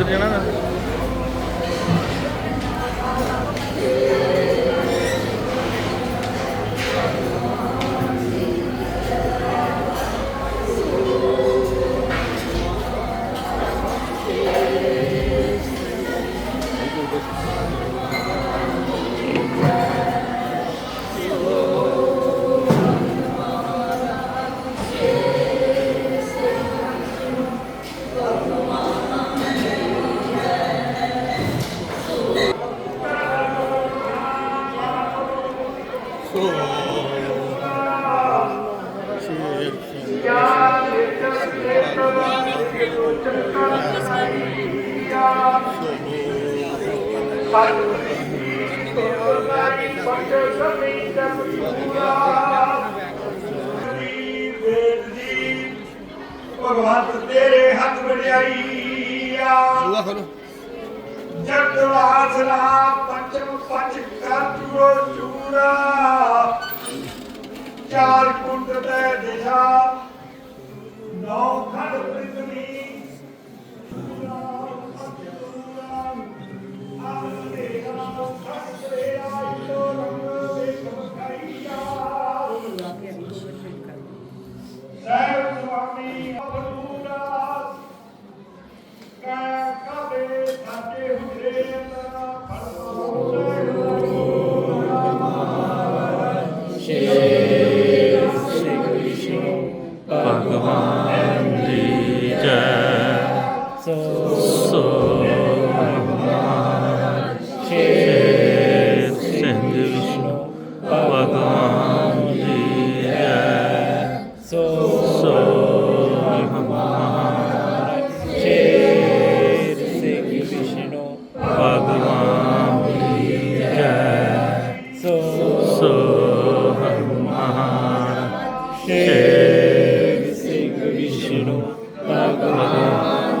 ਉੱਤਰ ਜਾਣਾ ਨਾ ਭਗਵੰਤ ਤੇਰੇ ਹੱਥ ਵਡਿਆਈ ਆ। ਜਗ ਵਾਸਨਾ ਪੰਚਮ ਪੰਚ ਕਰਤੂ ਚੂਰਾ ਚਾਰ ਕੁੰਡ ਤੇ ਦਿਸ਼ਾ। ਨੌ ਖੰਡ ਪ੍ਰਿਤ Bhagavan Bhagavan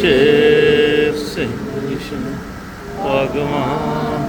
ਸ਼ੇਰ ਸਿੰਘ ਭਗਵਾਨ